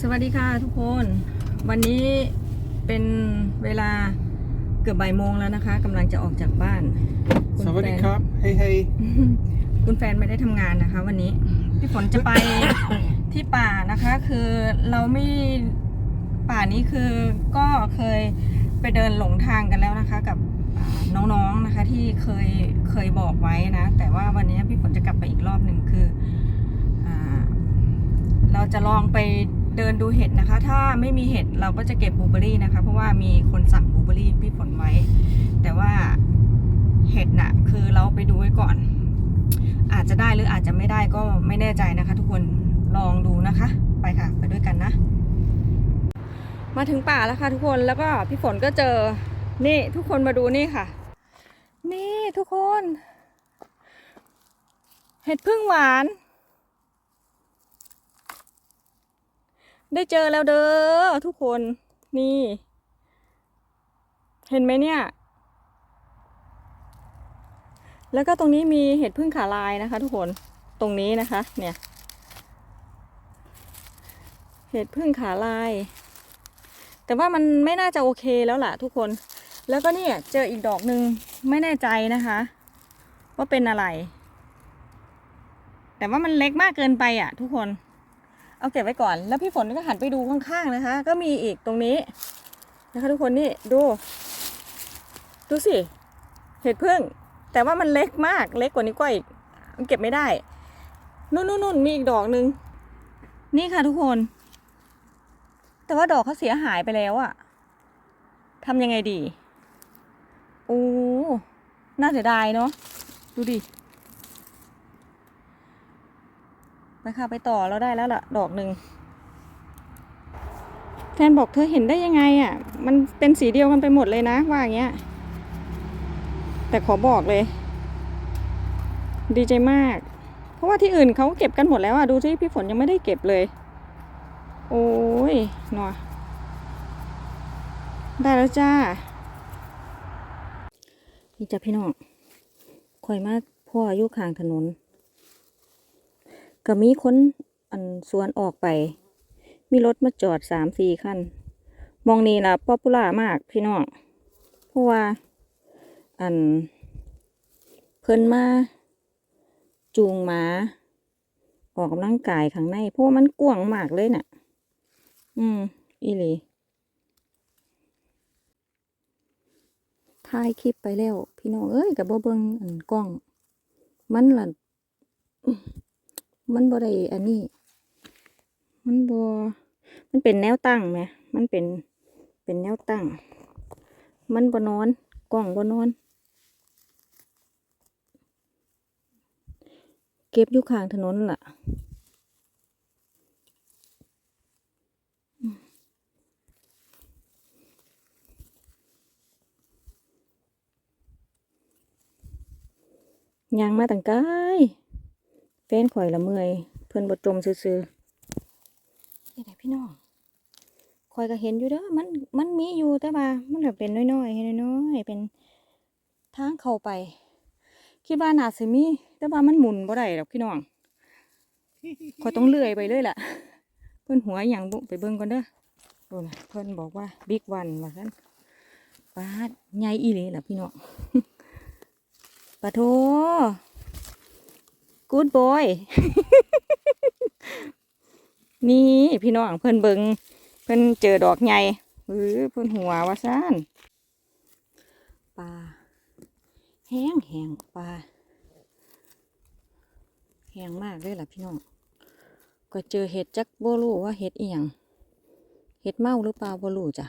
สวัสดีค่ะทุกคน วันนี้เป็นเวลาเกือบบ่ายโมงแล้วนะคะกำลังจะออกจากบ้านณสวัสดีแฟนครับ เฮ้ยเฮ้ยคุณแฟนไม่ได้ทำงานนะคะ วันนี้พี่ฝนจะไปที่ป่านะคะ คือเราไม่ป่านี้คือก็เคยไปเดินหลงทางกันแล้วนะคะ กับอ่าน้องๆนะคะที่เคยเคยบอกไว้นะ แต่ว่าวันนี้พี่ฝนจะกลับไปอีกรอบหนึ่งคืออ่าเราจะลองไป เดินดูเห็ดนะคะ ถ้าไม่มีเห็ดเราก็จะเก็บบลูเบอรี่นะคะ เพราะว่ามีคนสั่งบลูเบอรี่พี่ฝนไว้ แต่ว่าเห็ดน่ะคือเราไปดูไว้ก่อน อาจจะได้หรืออาจจะไม่ได้ก็ไม่แน่ใจนะคะ ทุกคนลองดูนะคะ ไปค่ะ ไปด้วยกันนะ มาถึงป่าแล้วค่ะทุกคนแล้วก็พี่ฝนก็เจอนี่ทุกคนมาดูนี่ค่ะ นี่ทุกคน เห็ดพึ่งหวาน ได้เจอแล้วเด้อทุกคนนี่ เห็นไหมเนี่ย แล้วก็ตรงนี้มีเห็ดพึ่งขาลายนะคะ ทุกคนตรงนี้นะคะ เนี่ย เห็ดพึ่งขาลาย แต่ว่ามันไม่น่าจะโอเคแล้วล่ะทุกคน แล้วก็เนี่ยเจออีกดอกหนึ่งไม่แน่ใจนะคะ ว่าเป็นอะไร แต่ว่ามันเล็กมากเกินไปอะ ทุกคน เอาเก็บไว้ก่อน แล้วพี่ฝนก็หันไปดูข้างๆนะคะ ก็มีอีกตรงนี้นะคะ ทุกคนนี่ดู ดูสิ เห็ดพึ่ง แต่ว่ามันเล็กมาก เล็กกว่านี้ก็อีกมันเก็บไม่ได้ นู่นนู่นนู่นมีอีกดอกหนึ่งนี่ค่ะทุกคน แต่ว่าดอกเขาเสียหายไปแล้วอะทำยังไงดี โอ้ น่าเสียดายเนาะ ดูดิ ไปค่ะไปต่อเราได้แล้วล่ะ ดอกหนึ่งแฟนบอกเธอเห็นได้ยังไงอะ่ะ มันเป็นสีเดียวกันไปหมดเลยนะ ว่าอย่างเงี้ย แต่ขอบอกเลย ดีใจมาก เพราะว่าที่อื่นเขาเก็บกันหมดแล้วอะ่ะ ดูสิพี่ฝนยังไม่ได้เก็บเลย โอ้ยหนอได้แล้วจ้า นี่จ้ะพี่น้องคอยมาพ่ออยู่ข้างถนน ก็มีคนอันสวนออกไป มีรถมาจอดสามสี่คันมองนี่ล่ะป๊อปปูล่ามากพี่น้อง เพราะว่า อัน เพิ่นมา จูงหมา ออกกำลังกายข้างใน เพราะว่ามันกว้างมากเลยน่ะ อืม อีหลีถ่ายคลิปไปแล้ว พี่น้องเอ้ยกับบ่เบิงอันกล้อง มันล่ะ มันบ่ได้อันนี้ มันบ่มันเป็นแนวตั้งไหมมันเป็น เป็นแนวตั้ง มันบ่นอน กล้องบ่นอน เก็บอยู่ข้างถนนล่ะ ยางมาตั้งไกล ฟนข่อยละเมื่อย เพิ่อนบ่จมซื่อๆนี่แหละพี่น้องข่อยก็เห็นอยู่เด้อมันมันมีอยู่แต่ว่ามันแบบเป็นน้อยๆให้น้อยๆเป็นทางเข้าไป คิดว่าน่าสิมี แต่ว่ามันหมุนบ่ได้ดอกพี่น้องข่อยต้องเลื่อยไปเลยล่ะ เพิ่อนหัวอย่างบุไปเบิ่งก่อนเด้อโอ้นะเพิ่อนบอกว่าบิ๊กวันว่าซั่นปาดใหญ่อีหลีล่ะพี่น้องปะโท กูดบอย นี่พี่น้องเพิ่อนเบิงเพิ่อนเจอดอกใหญ่หรือเพิ่อนหัวว่าซ่านปลาแห้งแห้งปลาแห้งมากเลยล่ะพี่น้อง ก็เจอเห็ดจักบ่รู้ว่าเห็ดอีหยังเห็ดเมาหรือเปล่าบ่รู้จ้ะ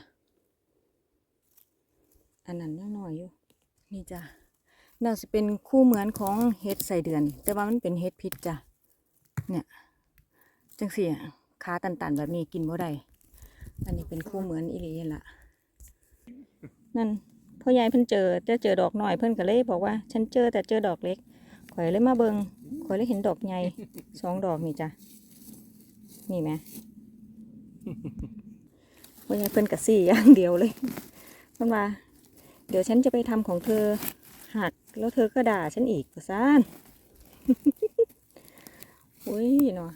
อันนั้นยังน้อยอยู่นี่จ้ะ น่าจะเป็นคู่เหมือนของเห็ดใส่เดือน แต่ว่ามันเป็นเห็ดพิษจ้ะ เนี่ย จังเสียขาตันๆ แบบนี้กินบ่ได้ อันนี้เป็นคู่เหมือนอีหลีนั่นละนั่นพ่อใหญ่เพิ่นเจอจะเจอดอกหน่อยเพิ่นก็เลยบอกว่า ฉันเจอแต่เจอดอกเล็กข่อยเลยมาเบิงข่อยเลยเห็นดอกใหญ่สองดอกนี่จ้ะ นี่ไหมพ่อใหญ่เพิ่นกะซี่อย่างเดียวเลยเพิ่นว่าเดี๋ยวฉันจะไปทำของเธอ หักแล้วเธอก็ด่าฉันอีกประซานโอ้ยเนาะ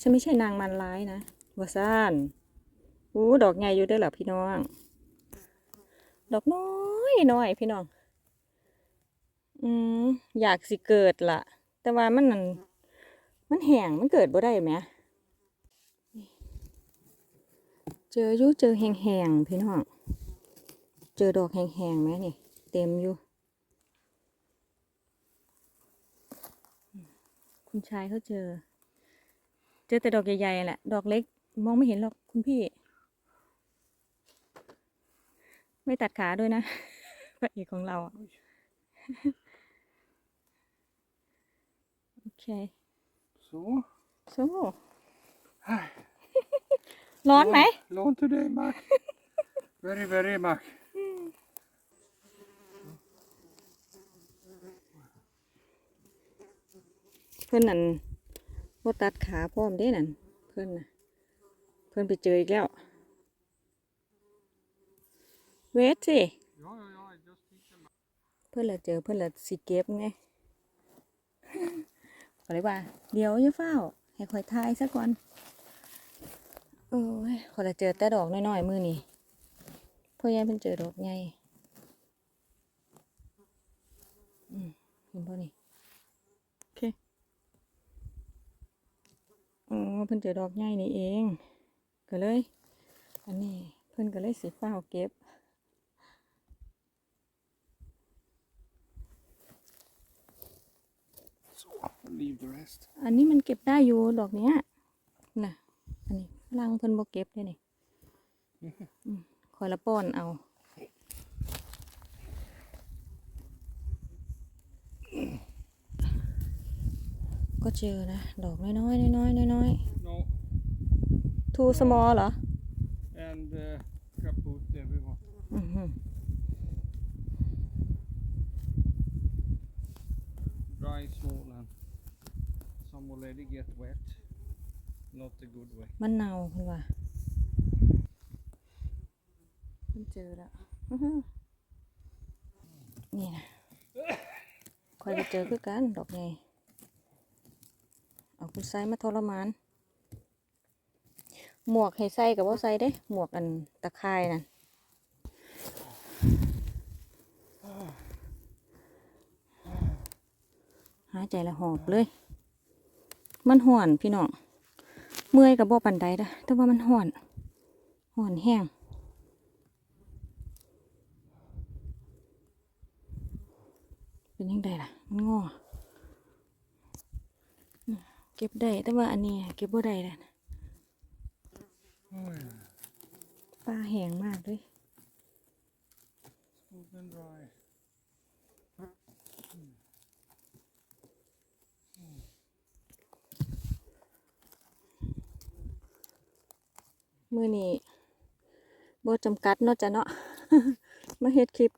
ฉันไม่ใช่นางมันร้ายนะว่าซ่านโอ้ดอกใหญ่อยู่ด้อล่ะพี่น้อง ดอกน้อยน้อยพี่น้อง อืมอยากสิเกิดล่ะแต่ว่ามันนั่นมันแห้งมันเกิดบ่ได้ไหมเจออยู่เจอแห้งๆพี่น้อง เจอดอกแห้งๆไหมนี่ เต็มอยู่ คุณชายเขาเจอ เจอแต่ดอกใหญ่ๆแหละ ดอกเล็กมองไม่เห็นหรอกคุณพี่ ไม่ตัดขาด้วยนะพระเอกของเราอะโอเค Så. โซ่ Här. ร้อนไหม Lån till dig Mac. Very, very Mac. เพื่อนนั่นบ่ตัดขาพร้อมเด้นั่นเพื่อนน่ะเพื่อนไปเจออีกแล้ว เวทสิเพื่อนละเจอเพื่อนละสิเก็บไงก็เลยว่า เดี๋ยวอย่าเฝ้า ให้คอยทายซะก่อนโอ้ยขอยละเจอแต่ดอกน้อยๆมือนี่พ่อใหญ่เพิ่นเจอดอกใหญ่อืมเห็นป่ะนี่โอเค อ๋อเพิ่นเจอดอกใหญ่นี่เอง ก็เลย อันนี้เพิ่นก็เลยสิเฝ้าวเก็บ Så. Leave the rest. อันนี้มันเก็บได้อยู่ดอกเนี้ยน่ะ อันนี้ลังเพิ่นบ่เก็บเลยนี่อืมคอยละป้อนเอา ก็เจอนะ ดอกน้อยๆน้อยๆน้อย No. ๆ too small เหรอ And uh, kaput everyone. อือหือ Dry, small and some already get wet. Not a good way. มันเน่าคุณว่ามันเจอแล้วอื้อหือนี่นะคอยไปเจอคือกันดอกไง เอาคุณไซมาทรมาน หมวกให้ใส่กับว่าใส่เด้ หมวกอันตะไคร่นั่นหายใจละหอบเลย มันห่อนพี่น้อง เมื่อยกับบ่ปันใดนะแต่ว่ามันห่อน ห่อนแห้ง เป็นยังไงล่ะ มันงออืม เก็บได้แต่ว่าอันนี้เก็บบ่ได้แล้วนะปลาแห้งมากเลยมือนี้บ่จำกัดเนาะจ้ะเนาะมาเฮ็ดคลิป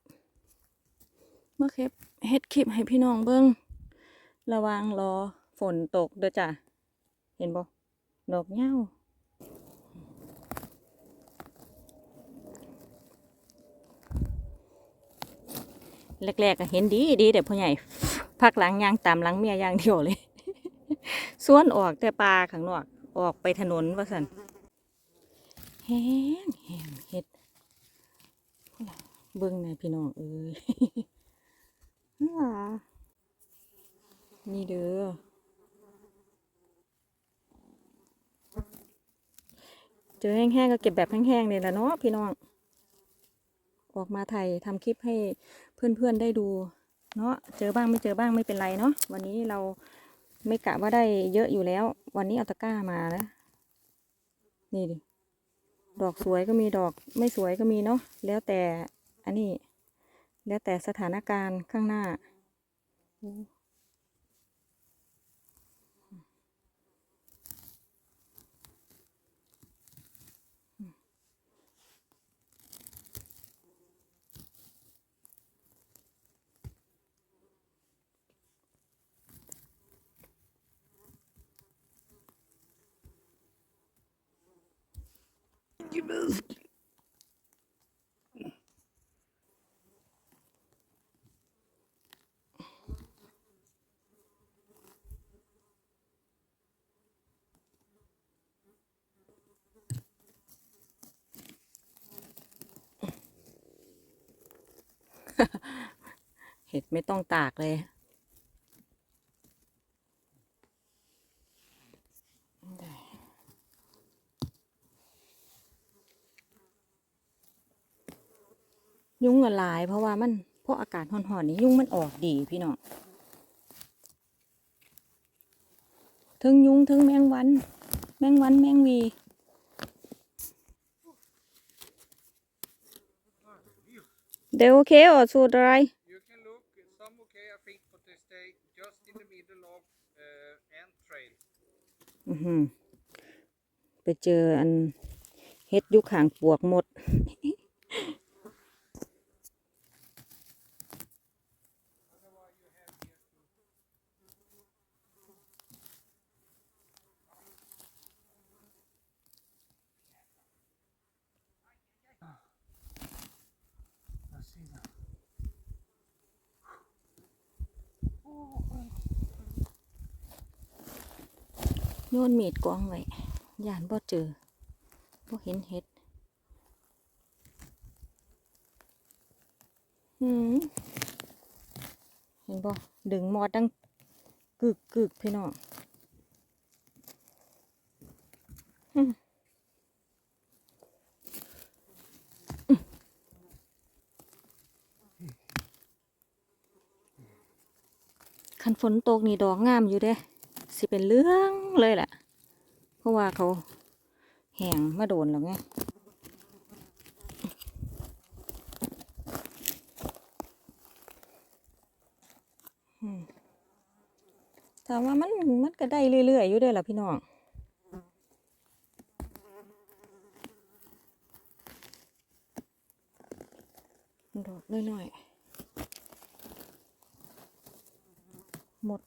มาเฮ็ดเฮ็ดคลิปให้พี่น้องเบิ่งระวังรอ ฝนตกเด้อจ้ะ เห็นบ่ดอกเหย้าแรกๆก็เห็นดีดีแต่พ่อใหญ่พักหลังยางตามหลังเมียย่างเดียวเลย ส่วนออกแต่ปลาข้างนอกออกไปถนนว่าสันแห้งแห้งเห็ดเบิ้งในพี่น้องเอ้ยนี่เด้อ เจอแห้งๆก็เก็บแบบแห้งๆเลยละเนาะพี่น้อง ออกมาถ่ายทำคลิปให้เพื่อนๆได้ดู เนาะเจอบ้างไม่เจอบ้างไม่เป็นไรเนาะวันนี้เราไม่กะว่าได้เยอะอยู่แล้ว วันนี้เอาตะกร้ามาแล้วนี่ดิดอกสวยก็มีดอกไม่สวยก็มีเนาะแล้วแต่อันนี้ แล้วแต่สถานการณ์ข้างหน้า Hepimiz เห็ดไม่ต้องตากเลย ยุงละลาย เพราะว่ามันเพราะอากาศห่อนๆนี่ยุงมันออกดีพี่น้องถึงยุงถึงแมงวัน แมงวันแมงวีเดี๋ยวโอเคอะสูดอะไร You can look, some okay I think, but they stay just in the middle of uh, Ant Trail. อือหือไปเจออันเฮ็ดอยุคหางปวกหมด Let's see now. โยนมีดกองไว้ย่านบ่เจอบ่เห็นเห็ด หืม เห็นบ่ดึงมอดดังกึกกึกพี่น้อง อืม คันฝนตกนี่ดอกงามอยู่เด้สิเป็นเรื่องเลยแหละเพราะว่าเขาแห้งมาโดนแล้วไงถามว่ามันมันก็ได้เรื่อยๆอยู่ด้อล่ะพี่น้องดอกน้อยๆ หมด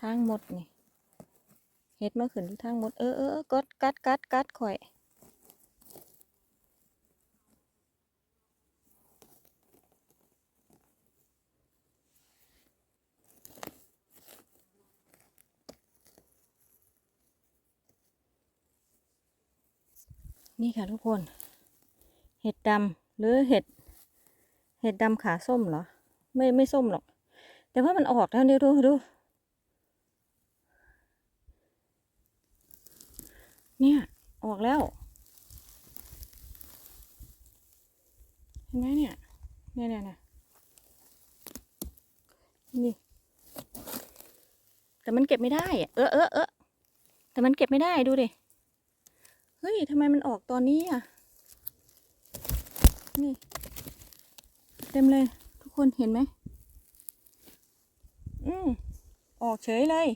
ทางหมดนี่เฮ็ดมาขึ้นที่ทางหมด เออเออเออกดกัดกัดกัดข่อย นี่ค่ะทุกคน เห็ดดำหรือเห็ด เห็ดดำขาส้มเหรอ ไม่ไม่ส้มหรอก แต่ว่ามันออกแล้วเดี๋ยวดูดู เนี่ย ออกแล้ว เห็นไหมเนี่ย เนี่ยเนี่ยนี่ แต่มันเก็บไม่ได้อะเออเออเออแต่มันเก็บไม่ได้ดูดิ เฮ้ยทำไมมันออกตอนนี้อะ นี่ เต็มเลย ทุกคนเห็นไหม อืม ออกเฉยเลย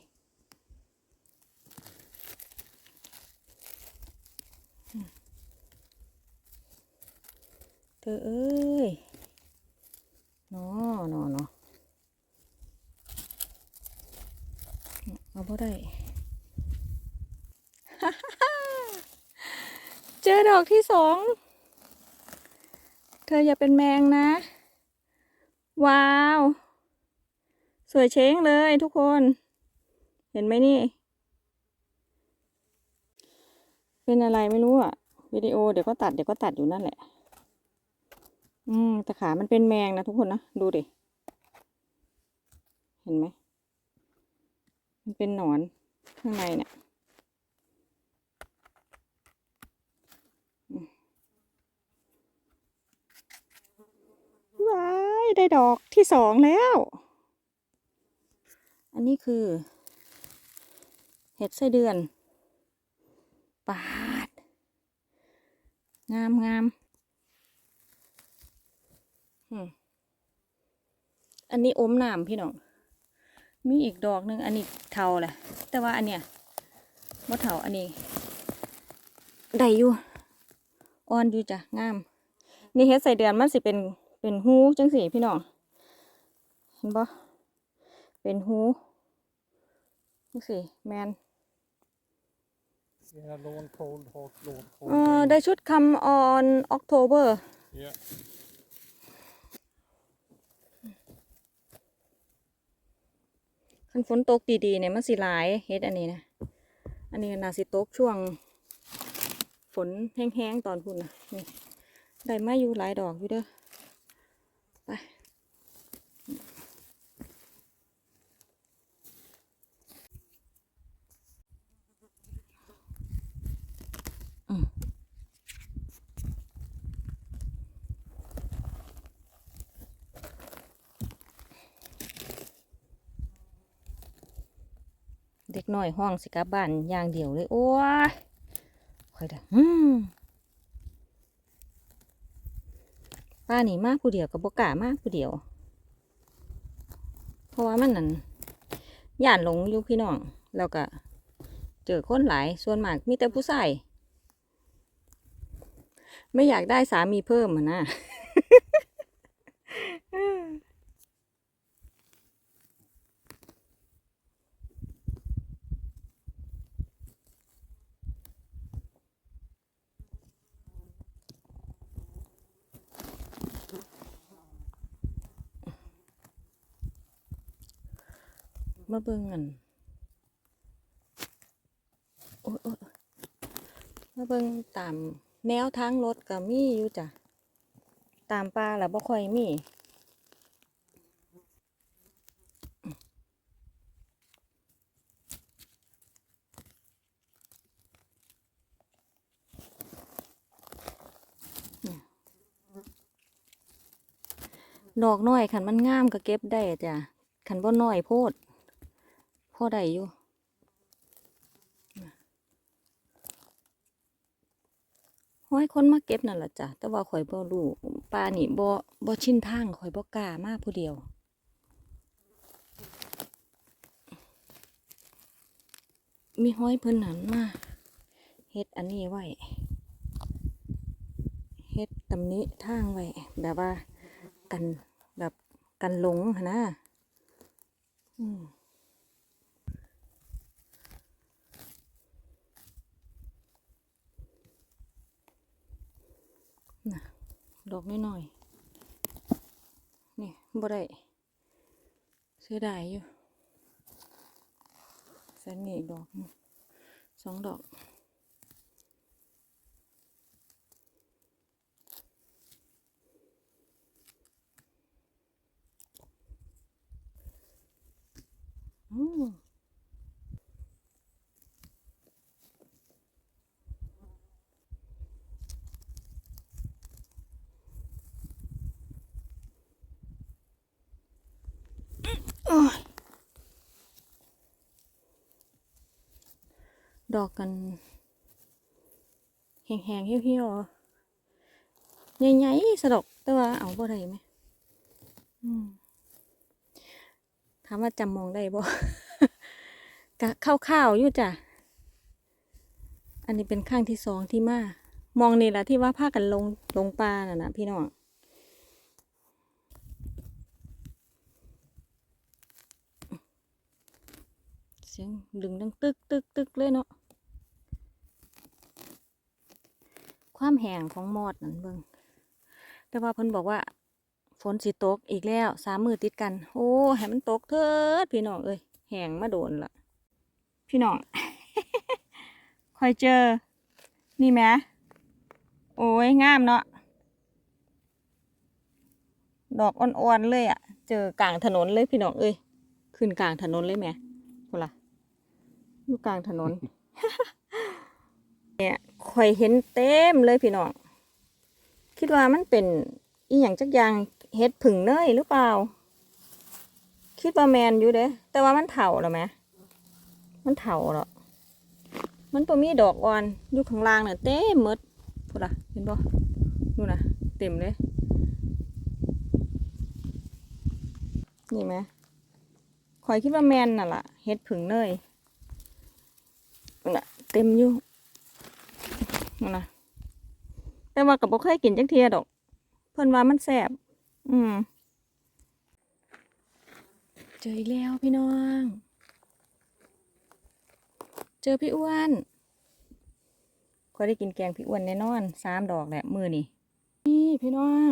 เธอเอ้ยนอนอเนาะเอาบ่ได้ เจอดอกที่สอง เธออย่าเป็นแมงนะ ว้าว สวยเช้งเลยทุกคน เห็นไหมนี่ เป็นอะไรไม่รู้อะวิดีโอเดี๋ยวก็ตัดเดี๋ยวก็ตัดอยู่นั่นแหละ อืมแต่ขามันเป็นแมงนะทุกคนนะ ดูดิ เห็นไหม มันเป็นหนอนข้างในเนี่ยว้ายได้ดอกที่สองแล้ว อันนี้คือ เห็ดไส้เดือน ปาด งามงามอันนี้อมน้ำพี่น้อง มีอีกดอกหนึ่งอันนี้เทาแหละ แต่ว่าอันเนี้ยมดเทาอันนี้ได้อยู่อ่อนอยู่จ้ะงาม นี่เฮ็ดใส่เดือนมันสิเป็นเป็นหูจังสีพี่น้อง เห็นปะ เป็นหูจังสีแมน Yeah, lawn cold, hot, lawn cold. เออได้ชุดคำ on October Yeah. คันฝนตกดีๆเนี่ยมันสิหลายเฮ็ดอันนี้นะ อันนี้น่าสิตกช่วง ฝนแห้งๆตอนพุ่นนะนี่ได้มาอยู่หลายดอกอยู่เด้อ ไป เด็กน้อยห้องสิกลับบ้านอย่างเดียวเลย โอ้ยคอยเด้ออืมป้านี่มากผู้เดียวกับบกล้ามากผู้เดียว เพราะว่ามันนั่นย่านหลงอยู่พี่น้องแล้วก็เจอคนหลายส่วนมากมีแต่ผู้ชายไม่อยากได้สามีเพิ่มอะนะ มาเบิ่งกันโอ้ยโอมาเบิ่งตามแนวทางรถก็มีอยู่จ้ะ ตามป่าแล้วบ่ค่อยมีดอกน้อยคันมันงามก็เก็บได้จ้ะคันบ่น้อยโพด อได้อยู่ห้อยคนมาเก็บนั่นล่ะจ้ะ แต่ว่าข่อยบ่รู้ปลานี่บ่บ่ชินทางข่อยบ่กล้ามาผู้เดียว มีห้อยเพิ่นหันมาเฮ็ดอันนี้ไว้เฮ็ดตำนี้ทางไว้แบบว่ากันแบบกันหลงนนะอืม นะดอกน้อยๆนี่บ่ได้เสียดายอยู่แสนนี่ดอกสองดอก อืมโอ้ย ดอกกัน แห้งๆเหี่ยวๆใหญ่ๆสะดอกแต่ว่าเอาบ่ได้ไหมอืมถามว่าจำมองได้บ่กะข้าวๆอยู่จ้ะ อันนี้เป็นข้างที่สองที่มามองนี่แหละที่ว่าพากันลงลงปลาน่ะนะพี่น้องเสียงดึงดังตึกตึกตึกเลยเนาะ ความแห้งของมอดนั่นเบิ่งแต่ว่าเพิ่นบอกว่า ฝนสิตกอีกแล้วสามมือติดกัน โอ้ให้มันตกเถิดพี่น้องเอ้ยแหงมาโดนละพี่น้องคอยเจอ นี่ไหมโอ้ยงามเนาะดอกอ่อนๆเลยอะ่ะ เจอกลางถนนเลยพี่น้องเอ้ยขึ้นกลางถนนเลยไหมพูล่ะอยู่กลางถนน เนี่ยคอยเห็นเต็มเลยพี่น้อง คิดว่ามันเป็นอีหยังจักอย่างเฮ็ดผึ่งเนยหรือเปล่า คิดว่าแมนอยู่เด้ แต่ว่ามันเถาแล้วไหมมันเถาแล้วมันบ่มีดอกอ่อนอยู่ข้างล่างน่ะเต็มหมดพูดละเห็นบ่นู่นนะเต็มเลย นี่ไหมข่อยคิดว่าแมนน่ะล่ะเฮ็ดผึ่งเนยน่ะเต็มอยู่ นั่นนะแต่ว่าก็บ่เคยกินจักเทียดอก เพิ่นว่ามันแสบอืมเจออีกแล้วพี่น้อง เจอพี่อ้วนคอยได้กินแกงพี่อ้วนแน่นอนสามดอกแหละมือนี่นี่พี่น้อง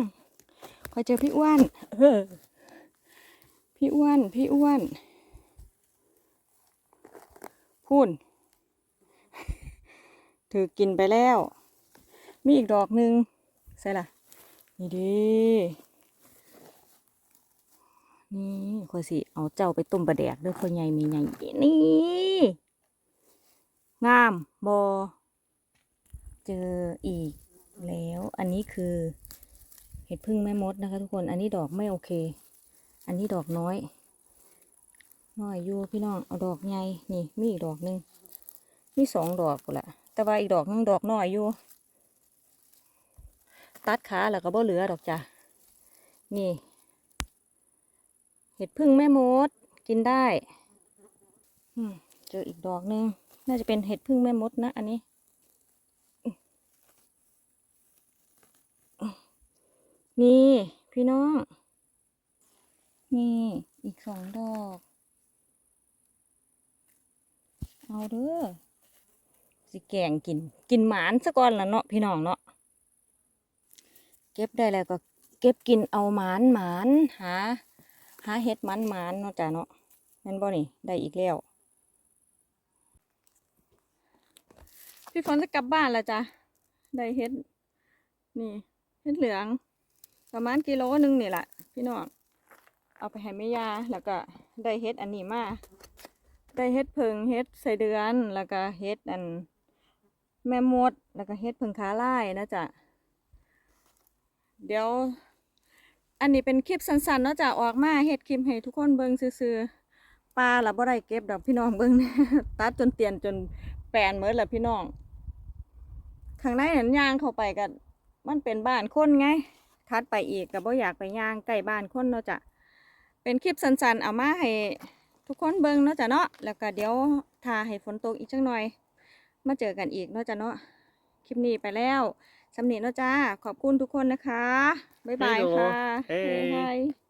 คอยเจอพี่อ้วนเออพี่อ้วน พี่อ้วน พูน ถือกินไปแล้ว มีอีกดอกหนึ่งใส่ละนี่ดีนี่คอยสิ เอาเจ้าไปต้มปลาแดกด้วยคนใหญ่มีใหญ่นี่ งามบอเจออีกแล้ว อันนี้คือเห็ดพึ่งแม่มดนะคะ ทุกคน อันนี้ดอกไม่โอเค อันนี้ดอกน้อย น้อยอยู่พี่น้อง เอาดอกใหญ่ นี่ มีอีกดอกหนึ่งมีสองดอกกูนละ แต่ว่าอีกดอกหนึงดอกน้อยอยู่ ตัดขาแล้วก็บ่เหลือดอกจ้ะ นี่ เห็ดพึ่งแม่มดกินได้เจออีกดอกหนึง น่าจะเป็นเห็ดพึ่งแม่มดนะ อันนี้ นี่พี่น้อง นี่อีกสองดอก เอาเด้อ สิแกงกิน กินหมานซะก่อนละเนาะพี่น้องเนาะเก็บได้แล้วก็เก็บกินเอาหมานหมานหาหาเห็ดหมันหมานเนาะจ้ะเนาะนั่นบ่นี่ได้อีกแล้วพี่ฝนจะกลับบ้านแล้วจ้ะได้เห็ดนี่เห็ดเหลือง ประมาณกิโลหนึงนี่แหละพี่น้องเอาไปให้แม่ยาแล้วก็ได้เฮ็ดอันนี้มาได้เฮ็ดเพิงเฮ็ดใส่เดือนแล้วก็เฮ็ดอัน แม่มด แล้วก็เฮ็ดเพิงขาไลายนะจ๊ะ เดี๋ยว อันนี้เป็นคลิปสั้นๆเนาะจ๊ะออกมาเฮ็ดคลิปให้ทุกคนเบิ่งซื่อๆปลาละบ่ได้เก็บดอกพี่น้องเบิ่งตัดจนเตียนจนแปลนเหมือนละพี่น้องข้างในนั้นย่างเข้าไปกันมันเป็นบ้านคนไงทัดไปอีกก็บ่อยากไปย่างใกล้บ้านคนเนาะจ้ะเป็นคลิปสั้นๆเอามาให้ทุกคนเบิ่งเนาะจ้ะเนาะแล้วก็เดี๋ยวทาให้ฝนตกอีกจังหน่อย มาเจอกันอีกเนาะจ้ะเนาะคลิปนี้ไปแล้วสำเนีเนาะจ้าขอบคุณทุกคนนะคะ บ๊ายบาย Hello ค่ะ Hey ค่ะ